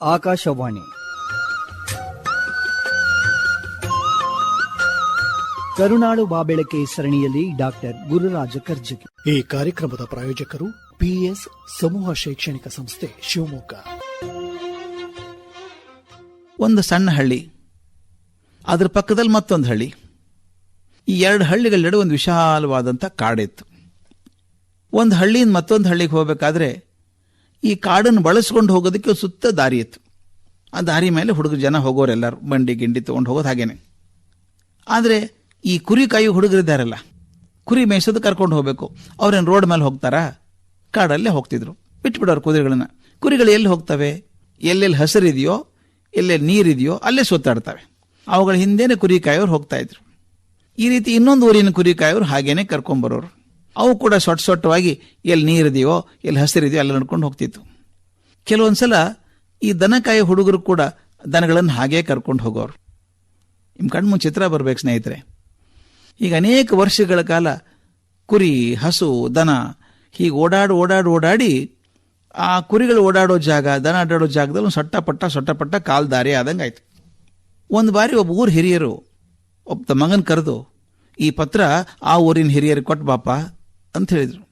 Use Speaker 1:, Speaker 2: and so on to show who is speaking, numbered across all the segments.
Speaker 1: ಆಕಾಶವಾಣಿ. ಕರುನಾಡು ಬಾಬೆಳಕೆ ಸರಣಿಯಲ್ಲಿ ಡಾಕ್ಟರ್ ಗುರುರಾಜ ಕರ್ಜಗಿ
Speaker 2: ಈ ಕಾರ್ಯಕ್ರಮದ ಪ್ರಾಯೋಜಕರು ಪಿಎಸ್ ಸಮೂಹ ಶೈಕ್ಷಣಿಕ ಸಂಸ್ಥೆ ಶಿವಮೊಗ್ಗ.
Speaker 3: ಒಂದು ಸಣ್ಣ ಹಳ್ಳಿ ಅದರ ಪಕ್ಕದಲ್ಲಿ ಮತ್ತೊಂದು ಹಳ್ಳಿ. ಈ ಎರಡು ಹಳ್ಳಿಗಳ ನಡುವೆ ಒಂದು ವಿಶಾಲವಾದಂಥ ಕಾಡಿತ್ತು. ಒಂದು ಹಳ್ಳಿಯಿಂದ ಮತ್ತೊಂದು ಹಳ್ಳಿಗೆ ಹೋಗಬೇಕಾದ್ರೆ ಈ ಕಾಡನ್ನು ಬಳಸ್ಕೊಂಡು ಹೋಗೋದಕ್ಕೆ ಸುತ್ತ ದಾರಿ ಇತ್ತು. ಆ ದಾರಿ ಮೇಲೆ ಹುಡುಗರು ಜನ ಹೋಗೋರೆಲ್ಲರೂ ಬಂಡಿ ಗಿಂಡಿ ತೊಗೊಂಡು ಹೋಗೋದು ಹಾಗೇನೆ. ಆದರೆ ಈ ಕುರಿ ಕಾಯಿ ಹುಡುಗರಿದ್ದಾರಲ್ಲ ಕುರಿ ಮೇಯಿಸೋದು ಕರ್ಕೊಂಡು ಹೋಗಬೇಕು. ಅವ್ರೇನು ರೋಡ್ ಮೇಲೆ ಹೋಗ್ತಾರಾ? ಕಾಡಲ್ಲೇ ಹೋಗ್ತಿದ್ರು. ಬಿಟ್ಬಿಡೋರು ಕುದುರೆಗಳನ್ನು. ಕುರಿಗಳು ಎಲ್ಲಿ ಹೋಗ್ತವೆ? ಎಲ್ಲೆಲ್ಲಿ ಹಸಿರಿದೆಯೋ, ಎಲ್ಲೆಲ್ಲಿ ನೀರಿದೆಯೋ, ಅಲ್ಲೇ ಸುತ್ತಾಡ್ತವೆ. ಅವುಗಳ ಹಿಂದೆನೇ ಕುರಿ ಕಾಯೋರು ಹೋಗ್ತಾ ಇದ್ರು. ಈ ರೀತಿ ಇನ್ನೊಂದು ಊರಿನ ಕುರಿ ಕಾಯೋರು ಹಾಗೇನೆ ಕರ್ಕೊಂಬರೋರು ಅವು ಕೂಡ ಸೊಟ್ಟ ಸೊಟ್ಟವಾಗಿ ಎಲ್ಲಿ ನೀರಿದೆಯೋ, ಎಲ್ಲಿ ಹಸಿರಿದೆಯೋ ಎಲ್ಲ ನಡ್ಕೊಂಡು ಹೋಗ್ತಿತ್ತು. ಕೆಲವೊಂದ್ಸಲ ಈ ದನಕಾಯಿ ಹುಡುಗರು ಕೂಡ ದನಗಳನ್ನು ಹಾಗೇ ಕರ್ಕೊಂಡು ಹೋಗೋರು. ನಿಮ್ಮ ಕಣ್ಮು ಚಿತ್ರ ಬರಬೇಕು ಸ್ನೇಹಿತರೆ. ಈಗ ಅನೇಕ ವರ್ಷಗಳ ಕಾಲ ಕುರಿ, ಹಸು, ದನ ಹೀಗೆ ಓಡಾಡಿ ಓಡಾಡಿ ಓಡಾಡಿ ಆ ಕುರಿಗಳು ಓಡಾಡೋ ಜಾಗ, ದನ ಅಡ್ಡಾಡೋ ಜಾಗದಲ್ಲಿ ಒಂದು ಸೊಟ್ಟಪಟ್ಟ ಸೊಟ್ಟಪಟ್ಟ ಕಾಲು ದಾರಿ ಆದಂಗೆ ಆಯ್ತು ಒಂದು ಬಾರಿ ಒಬ್ಬ ಊರು ಹಿರಿಯರು, ಒಬ್ಬ ಮಗನ ಕರೆದು, ಈ ಪತ್ರ ಆ ಊರಿನ ಹಿರಿಯರಿಗೆ ಕೊಟ್ಟು ಬಾಪ ಅಂತ ಹೇಳಿದರು.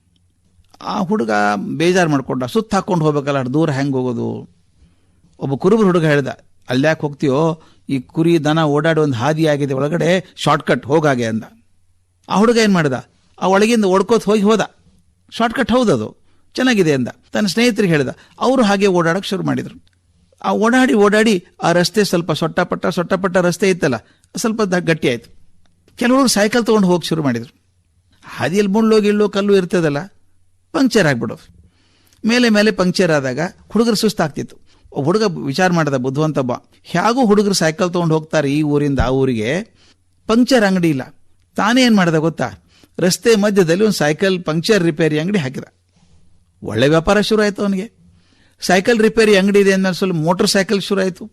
Speaker 3: ಆ ಹುಡುಗ ಬೇಜಾರು ಮಾಡಿಕೊಂಡ, ಸುತ್ತ ಹಾಕ್ಕೊಂಡು ಹೋಗ್ಬೇಕಲ್ಲ ದೂರ ಹೆಂಗೆ ಹೋಗೋದು? ಒಬ್ಬ ಕುರುಬರು ಹುಡುಗ ಹೇಳ್ದ ಯಾಕೆ ಹೋಗ್ತೀಯೋ? ಈ ಕುರಿ ದನ ಓಡಾಡಿ ಒಂದು ಹಾದಿ ಆಗಿದೆ, ಒಳಗಡೆ ಶಾರ್ಟ್ಕಟ್ ಹೋಗಾಗೆ ಅಂದ. ಆ ಹುಡುಗ ಏನು ಮಾಡಿದ? ಆ ಒಳಗಿಂದ ಓಡ್ಕೋತ ಹೋಗಿ ಹೋದ. ಶಾರ್ಟ್ಕಟ್ ಹೌದದು ಚೆನ್ನಾಗಿದೆ ಅಂದ. ತನ್ನ ಸ್ನೇಹಿತರಿಗೆ ಹೇಳಿದ, ಅವರು ಹಾಗೆ ಓಡಾಡಕ್ಕೆ ಶುರು ಮಾಡಿದರು. ಆ ಓಡಾಡಿ ಓಡಾಡಿ ಆ ರಸ್ತೆ ಸ್ವಲ್ಪ ಸೊಟ್ಟಪಟ್ಟ ಸೊಟ್ಟಪಟ್ಟ ರಸ್ತೆ ಇತ್ತಲ್ಲ, ಸ್ವಲ್ಪ ಗಟ್ಟಿ ಆಯಿತು. ಕೆಲವರು ಸೈಕಲ್ ತೊಗೊಂಡು ಹೋಗಿ ಶುರು ಮಾಡಿದರು. ಹಾದಿಯಲ್ಲಿ ಮುಳ್ಳು ಗಿಳ್ಳು ಕಲ್ಲು ಇರ್ತದಲ್ಲ ಪಂಕ್ಚರ್ ಆಗ್ಬಿಡೋದು. ಮೇಲೆ ಮೇಲೆ ಪಂಕ್ಚರ್ ಆದಾಗ ಹುಡುಗರು ಸುಸ್ತಾಗ್ತಿತ್ತು. ಹುಡುಗ ವಿಚಾರ ಮಾಡಿದ, ಬುದ್ಧಿವಂತ ಬಾ ಹೇಗೂ ಹುಡುಗರು ಸೈಕಲ್ ತೊಗೊಂಡು ಹೋಗ್ತಾರೆ ಈ ಊರಿಂದ ಆ ಊರಿಗೆ ಪಂಕ್ಚರ್ ಅಂಗಡಿ ಇಲ್ಲ. ತಾನೇ ಏನು ಮಾಡ್ದ ಗೊತ್ತಾ? ರಸ್ತೆ ಮಧ್ಯದಲ್ಲಿ ಒಂದು ಸೈಕಲ್ ಪಂಕ್ಚರ್ ರಿಪೇರಿ ಅಂಗಡಿ ಹಾಕಿದ. ಒಳ್ಳೆ ವ್ಯಾಪಾರ ಶುರು ಆಯಿತು ಅವನಿಗೆ. ಸೈಕಲ್ ರಿಪೇರಿ ಅಂಗಡಿ ಇದೆ ಅಂದ್ಮೇಲೆ ಸ್ವಲ್ಪ ಮೋಟರ್ ಸೈಕಲ್ ಶುರು ಆಯಿತು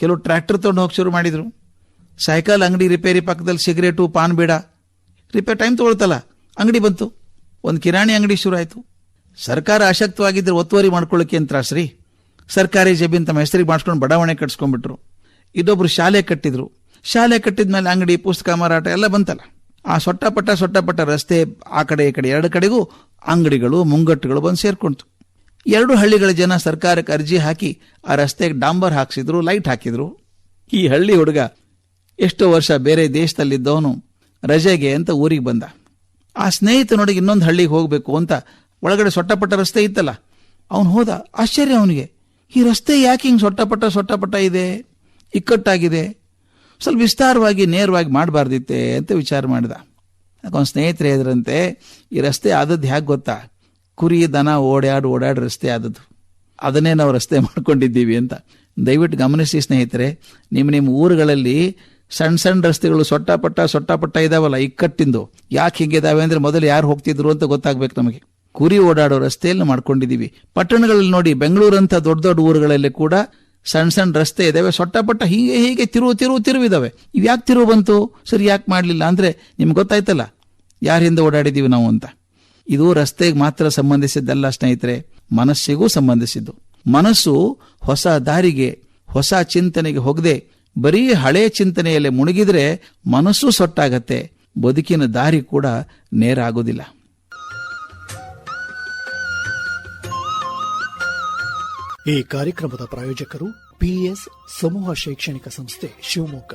Speaker 3: ಕೆಲವು ಟ್ರ್ಯಾಕ್ಟರ್ ತೊಗೊಂಡು ಹೋಗಿ ಶುರು ಮಾಡಿದರು. ಸೈಕಲ್ ಅಂಗಡಿ ರಿಪೇರಿ ಪಕ್ಕದಲ್ಲಿ ಸಿಗರೇಟು ಪಾನ್ ಬೀಡ. ರಿಪೇರ್ ಟೈಮ್ ತೊಗೊಳ್ತಲ್ಲ. ಅಂಗಡಿ ಬಂತು. ಒಂದು ಕಿರಾಣಿ ಅಂಗಡಿ ಶುರು ಆಯಿತು. ಸರ್ಕಾರ ಅಶಕ್ತವಾಗಿದ್ದರೆ ಒತ್ತುವರಿ ಮಾಡ್ಕೊಳ್ಳೋಕೆ ಅಂತ ತ್ರಾಸ್ರಿ ಸರ್ಕಾರಿ ಜಮೀನು ತಮ್ಮ ಹೆಸರಿಗೆ ಮಾಡಿಸ್ಕೊಂಡು ಬಡಾವಣೆ ಕಟ್ಸ್ಕೊಂಡ್ಬಿಟ್ರು. ಇದೊಬ್ರು ಶಾಲೆ ಕಟ್ಟಿದ್ರು. ಶಾಲೆ ಕಟ್ಟಿದ ಮೇಲೆ ಅಂಗಡಿ, ಪುಸ್ತಕ, ಮಾರಾಟ ಎಲ್ಲ ಬಂತಲ್ಲ. ಆ ಸೊಟ್ಟಪಟ್ಟ ಸೊಟ್ಟಪಟ್ಟ ರಸ್ತೆ ಆ ಕಡೆ, ಈ ಕಡೆ ಎರಡು ಕಡೆಗೂ ಅಂಗಡಿಗಳು, ಮುಂಗಟ್ಟುಗಳು ಬಂದು ಸೇರ್ಕೊಂತು ಎರಡು ಹಳ್ಳಿಗಳ ಜನ ಸರ್ಕಾರಕ್ಕೆ ಅರ್ಜಿ ಹಾಕಿ ಆ ರಸ್ತೆಗೆ ಡಾಂಬರ್ ಹಾಕ್ಸಿದ್ರು, ಲೈಟ್ ಹಾಕಿದ್ರು. ಈ ಹಳ್ಳಿ ಹುಡುಗ ಎಷ್ಟೋ ವರ್ಷ ಬೇರೆ ದೇಶದಲ್ಲಿದ್ದವನು ರಜೆಗೆ ಅಂತ ಊರಿಗೆ ಬಂದ. ಆ ಸ್ನೇಹಿತನೊಡಗೆ ಇನ್ನೊಂದು ಹಳ್ಳಿಗೆ ಹೋಗಬೇಕು ಅಂತ ಒಳಗಡೆ ಸೊಟ್ಟಪಟ್ಟ ರಸ್ತೆ ಇತ್ತಲ್ಲ, ಅವನು ಹೋದ, ಆಶ್ಚರ್ಯ ಅವನಿಗೆ. ಈ ರಸ್ತೆ ಯಾಕೆ ಹಿಂಗೆ ಸೊಟ್ಟಪಟ್ಟ ಸೊಟ್ಟಪಟ್ಟ ಇದೆ? ಇಕ್ಕಟ್ಟಾಗಿದೆ. ಸ್ವಲ್ಪ ವಿಸ್ತಾರವಾಗಿ, ನೇರವಾಗಿ ಮಾಡಬಾರ್ದಿತ್ತೆ ಅಂತ ವಿಚಾರ ಮಾಡಿದ. ಅವನ ಸ್ನೇಹಿತರು ಹೇಳಿದ್ರಂತೆ ಈ ರಸ್ತೆ ಆದದ್ದು ಹೇಗೆ ಗೊತ್ತಾ? ಕುರಿ, ದನ ಓಡಾಡಿ ಓಡಾಡಿ ರಸ್ತೆ ಆದದ್ದು. ಅದನ್ನೇ ನಾವು ರಸ್ತೆ ಮಾಡ್ಕೊಂಡಿದ್ದೀವಿ ಅಂತ. ದಯವಿಟ್ಟು ಗಮನಿಸಿ ಸ್ನೇಹಿತರೆ, ನಿಮ್ಮ ನಿಮ್ಮ ಊರುಗಳಲ್ಲಿ ಸಣ್ಣ ಸಣ್ಣ ರಸ್ತೆಗಳು ಸೊಟ್ಟಪಟ್ಟ ಸೊಟ್ಟಪಟ್ಟ ಇದಾವಲ್ಲ, ಇಕ್ಕಟ್ಟಿಂದು. ಯಾಕೆ ಹಿಂಗಿದಾವೆ ಅಂದ್ರೆ ಮೊದಲು ಯಾರು ಹೋಗ್ತಿದ್ರು ಅಂತ ಗೊತ್ತಾಗ್ಬೇಕು ನಮಗೆ. ಕುರಿ ಓಡಾಡೋ ರಸ್ತೆಯಲ್ಲಿ ಮಾಡ್ಕೊಂಡಿದ್ದೀವಿ ಪಟ್ಟಣಗಳಲ್ಲಿ ನೋಡಿ, ಬೆಂಗಳೂರಂಥ ದೊಡ್ಡ ದೊಡ್ಡ ಊರುಗಳಲ್ಲಿ ಕೂಡ ಸಣ್ಣ ಸಣ್ಣ ರಸ್ತೆ ಇದಾವೆ ಸೊಟ್ಟಪಟ್ಟ ಹೀಗೆ ಹೀಗೆ ತಿರುವು ತಿರುವು ತಿರುವಿದಾವೆ. ಇವು ಯಾಕೆ ತಿರುವು ಬಂತು? ಸರಿ, ಯಾಕೆ ಮಾಡಲಿಲ್ಲ? ಅಂದ್ರೆ ನಿಮ್ಗೆ ಗೊತ್ತಾಯ್ತಲ್ಲ ಯಾರಿಂದ ಓಡಾಡಿದೀವಿ ನಾವು ಅಂತ. ಇದು ರಸ್ತೆಗೆ ಮಾತ್ರ ಸಂಬಂಧಿಸಿದ್ದಲ್ಲ ಸ್ನೇಹಿತರೆ, ಮನಸ್ಸಿಗೂ ಸಂಬಂಧಿಸಿದ್ದು. ಮನಸ್ಸು ಹೊಸ ದಾರಿಗೆ, ಹೊಸ ಚಿಂತನೆಗೆ ಹೋಗದೆ ಬರೀ ಹಳೆ ಚಿಂತನೆಯಲ್ಲಿ ಮುಳುಗಿದ್ರೆ ಮನಸ್ಸು ಸೊಟ್ಟಾಗತ್ತೆ. ಬದುಕಿನ ದಾರಿ ಕೂಡ ನೇರ ಆಗೋದಿಲ್ಲ.
Speaker 2: ಈ ಕಾರ್ಯಕ್ರಮದ ಪ್ರಾಯೋಜಕರು ಪಿಎಸ್ ಸಮೂಹ ಶೈಕ್ಷಣಿಕ ಸಂಸ್ಥೆ ಶಿವಮೊಗ್ಗ.